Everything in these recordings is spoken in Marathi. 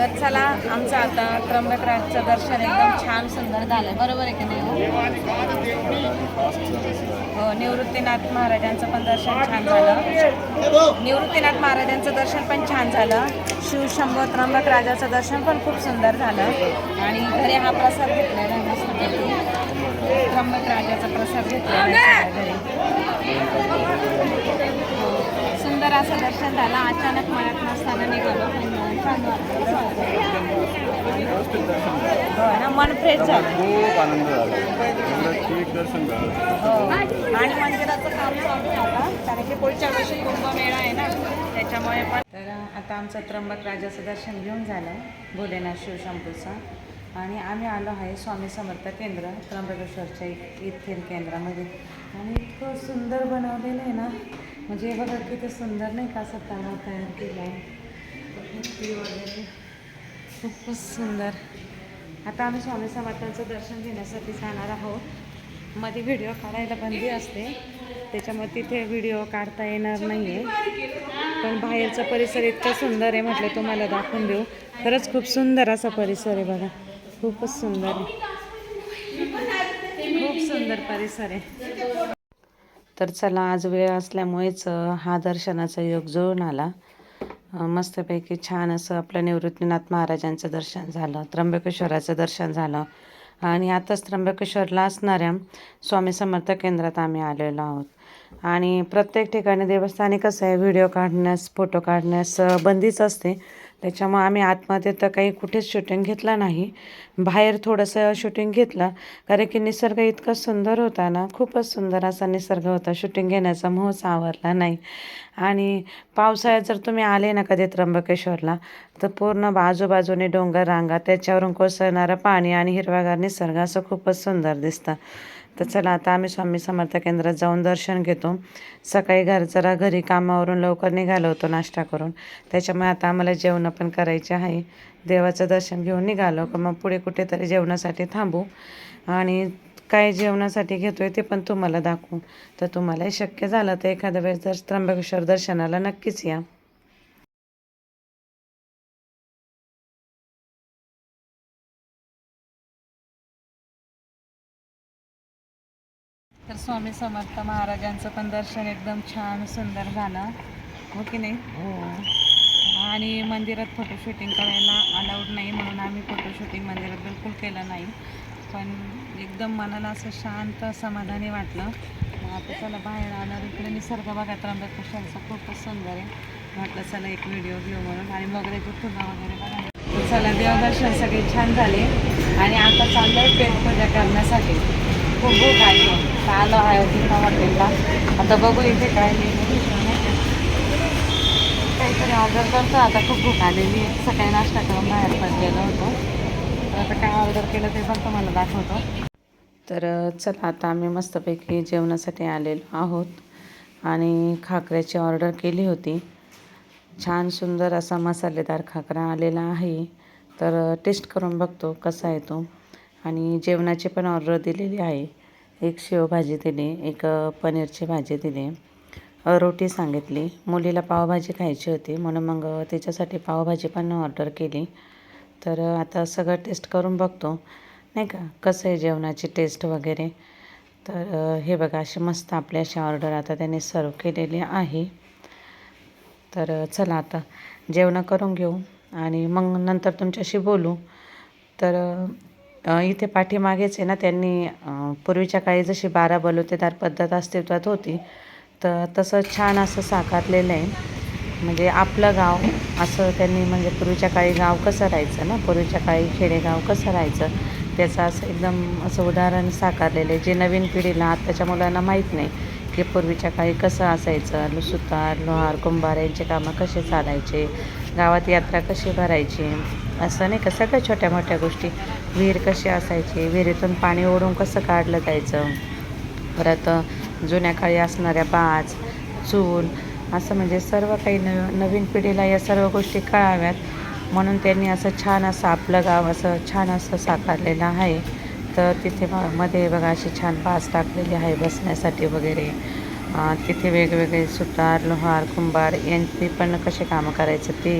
तर चला आमचं आता त्र्यंबकराजचं दर्शन एकदम छान सुंदर झालं बरोबर आहे की नाही हो? निवृत्तीनाथ महाराजांचं पण दर्शन छान झालं. निवृत्तीनाथ महाराजांचं दर्शन पण छान झालं. शिवशंभो त्र्यंबक राजाचं दर्शन पण खूप सुंदर झालं. आणि घरी हा प्रसाद घेतलेला आहे मस्तपैकी. त्र्यंबक राजाचा प्रसाद घेतलेला घरी. हो. सुंदर असं दर्शन झालं अचानक मळ्यात नसताना निघालो. पण मन फ्रेश झालं. खूप आनंद झाला. झालं. हो. आणि मंदिराचं काम चालू आता कारण की पुढच्या वर्षी कुंभमेळा आहे ना त्याच्यामुळे पण तर आता आमचं त्र्यंबक राजाचं दर्शन घेऊन झालं भोलेनाथ शिवशंभूचं आणि आम्ही आलो आहे स्वामी समर्थ केंद्र त्र्यंबकेश्वरच्या इ- येथील केंद्रामध्ये. आणि इतकं सुंदर बनवलेलं आहे ना. म्हणजे हे बघा किती सुंदर नाही का असं तलाव तयार केला. आहे वगैरे खूपच सुंदर. आता आम्ही स्वामी समर्थांचं दर्शन घेण्यासाठी जाणार आहोत. मध्ये व्हिडिओ काढायला बंदी असते. त्याच्यामुळे तिथे व्हिडिओ काढता येणार नाही आहे पण बाहेरचा परिसर इतका सुंदर आहे म्हटलं तुम्हाला दाखवून देऊ. खरंच खूप सुंदर असा परिसर आहे बघा. खूपच सुंदर आहे. खूप सुंदर परिसर आहे. तर चला आज वेळ असल्यामुळेच हा दर्शनाचा योग जुळून आला. मस्तपैकी छान असं आपलं निवृत्तीनाथ महाराजांचं दर्शन झालं त्र्यंबकेश्वराचं दर्शन झालं. आणि आताच त्र्यंबकेश्वरला असणाऱ्या स्वामी समर्थ केंद्रात आम्ही आलेलो आहोत. आणि प्रत्येक ठिकाणी देवस्थानी कसं आहे व्हिडिओ काढण्यास फोटो काढण्यास बंदीच असते. त्याच्यामुळं आम्ही आतमध्ये तर काही कुठेच शूटिंग घेतलं नाही. बाहेर थोडंसं शूटिंग घेतलं. कारण की निसर्ग इतका सुंदर होता ना खूपच सुंदर असा निसर्ग होता. शूटिंग घेण्याचा मोह सावरला नाही. आणि पावसाळ्यात जर तुम्ही आले ना कधी त्र्यंबकेश्वरला तर पूर्ण आजूबाजूने डोंगर रांगा त्याच्यावरून कोसळणारं पाणी आणि हिरवागार निसर्ग असं खूपच सुंदर दिसतं. तर चला आता आम्ही स्वामी समर्थ केंद्रात जाऊन दर्शन घेतो. सकाळी घर जरा घरी कामावरून लवकर निघालो होतो नाश्ता करून. त्याच्यामुळे आता आम्हाला जेवण पण करायचे आहे. देवाचं दर्शन घेऊन निघालो. का मग पुढे कुठेतरी जेवणासाठी थांबू. आणि काय जेवणासाठी घेतो आहे ते पण तुम्हाला दाखवू. तर तुम्हालाही शक्य झालं तर एखाद्या वेळेस जर त्र्यंबकेश्वर दर्शनाला नक्कीच या. तर स्वामी समर्थ महाराजांचं पण दर्शन एकदम छान सुंदर झालं. हो की नाही? हो. आणि मंदिरात फोटो शूटिंग करायला अलाउड नाही म्हणून आम्ही फोटो शूटिंग मंदिरात बिलकुल केलं नाही. पण एकदम मनाला असं शांत समाधानी वाटलं. मग आता चला बाहेर आल्यावर इकडे निसर्ग बघा त्र्यंबकेश्वरचा खूपच सुंदर आहे. म्हटलं चला एक व्हिडिओ घेऊ म्हणून. आणि मोगऱ्याची फुलं वगैरे बघा. चला देवदर्शन सगळे छान झाले. आणि आता चाललं आहे पेटपूजा करण्यासाठी. खूप भूक आहे तर आहे अयोध्येला हॉटेलला आता बघू इथे काय काहीतरी ऑर्डर करतो आता खूप भूक आलेली आहे सकाळी नाश्ता करून बाहेर पडलेलो होतो तर आता काय ऑर्डर केलं ते पण तुम्हाला दाखवतो तर चला आता आम्ही मस्तपैकी जेवणासाठी आलेलो आहोत आणि खाकऱ्याची ऑर्डर केली होती. छान सुंदर असा मसालेदार खाकरा आलेला आहे. तर टेस्ट करून बघतो कसा आहे तो. आणि जेवणाची पण ऑर्डर दिलेली आहे. एक शेवभाजी दिली एक पनीरची भाजी दिली. रोटी सांगितली. मुलीला पावभाजी खायची होती म्हणून मग तिच्यासाठी पावभाजी पण ऑर्डर केली. तर आता सगळं टेस्ट करून बघतो. नाही का? कसं आहे जेवणाची टेस्ट वगैरे? तर हे बघा अशी मस्त आपली अशी ऑर्डर आता त्यांनी सर्व केलेली आहे. तर चला आता जेवणं करून घेऊ आणि मग नंतर तुमच्याशी बोलू. तर इथे पाठीमागेच आहे ना त्यांनी पूर्वीच्या काळी जशी बारा बलुतेदार पद्धत अस्तित्वात होती तर तसं छान असं साकारलेलं आहे. म्हणजे आपलं गाव असं त्यांनी म्हणजे पूर्वीच्या काळी गाव कसं राहायचं ना? पूर्वीच्या काळी खेडेगाव कसं राहायचं? त्याचं असं एकदम असं उदाहरण साकारलेलं आहे. जे नवीन पिढीला आत्ताच्या मुलांना माहीत नाही की पूर्वीच्या काळी कसं असायचं? सुतार लोहार कुंभार यांचे कामं कसे चालायचे? गावात यात्रा कशी भरायची? असं नाही का? सगळ्या छोट्या मोठ्या गोष्टी. विहीर कशी असायची? विहिरीतून पाणी ओढून कसं काढलं जायचं? परत जुन्या काळी असणाऱ्या बाज चूल असं म्हणजे सर्व काही नव नवीन पिढीला या सर्व गोष्टी कळाव्यात. म्हणून त्यांनी असं छान असं आपलं गाव असं छान असं साकारलेलं आहे. तर तिथे मध्ये बघा अशी छान बाज टाकलेली आहे बसण्यासाठी वगैरे. तिथे वेगवेगळे सुतार लोहार कुंभार यांची पण कसे कामं करायचं ते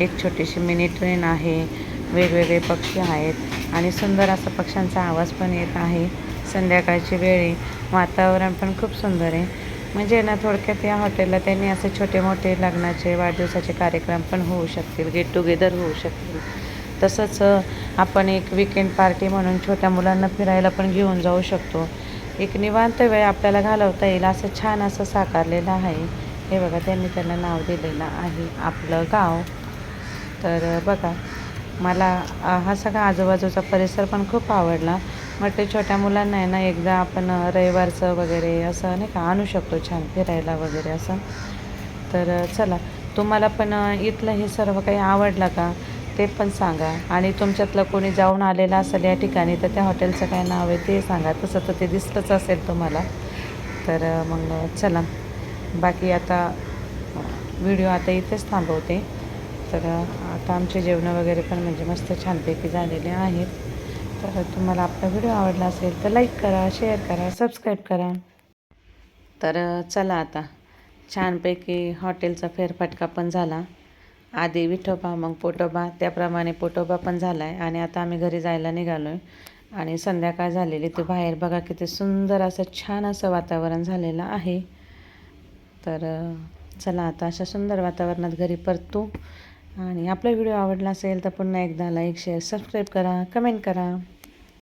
एक छोटीशी मिनी ट्रेन आहे. वेगवेगळे पक्षी आहेत आणि सुंदर असा पक्ष्यांचा आवाज पण येत आहे. संध्याकाळची वेळी वातावरण पण खूप सुंदर आहे. म्हणजे ना थोडक्यात या हॉटेलला त्यांनी असे छोटे मोठे लग्नाचे वाढदिवसाचे कार्यक्रम पण होऊ शकतील गेट टुगेदर होऊ शकतील. तसंच आपण एक विकेंड पार्टी म्हणून छोट्या मुलांना फिरायला पण घेऊन जाऊ शकतो. एक निवांत वेळ आपल्याला घालवता येईल. असं छान असं साकारलेलं आहे. हे बघा त्यांनी त्यांना नाव दिलेलं आहे आपलं गाव. तर बघा मला हा सगळा आजूबाजूचा परिसर पण खूप आवडला. म्हटलं छोट्या मुलांना आहे ना एकदा आपण रविवारचं वगैरे असं नाही का आणू शकतो छान फिरायला वगैरे असं. तर चला तुम्हाला पण इथलं हे सर्व काही आवडलं का? ते पण सांगा. आणि तुमच्यातलं कोणी जाऊन आलेलं असेल या ठिकाणी तर त्या हॉटेलचं काय नाव आहे ते सांगा. तसं तर ते दिसलंच असेल तुम्हाला. तर मग चला. बाकी आता व्हिडिओ आता इथेच थांबवते. तर आता आमचे जेवणं वगैरे पण म्हणजे मस्त छानपैकी झालेले आहेत. तर तुम्हाला आपला व्हिडिओ आवडला असेल तर लाईक करा शेअर करा सबस्क्राईब करा. तर चला आता. छानपैकी हॉटेलचा फेरफटका पण झाला. आधी विठोबा मग पोटोबा. त्याप्रमाणे पोटोबा पण झाला आहे आणि आता आम्ही घरी जायला निघालो आहे आणि संध्याकाळ झालेली ते बाहेर बघा किती सुंदर असं छान असं वातावरण झालेलं आहे. तर चला आता अशा सुंदर वातावरणात घरी परतू. आणि आपला व्हिडिओ आवडला असेल तर पुन्हा एकदा लाईक शेअर सबस्क्राईब करा कमेंट करा.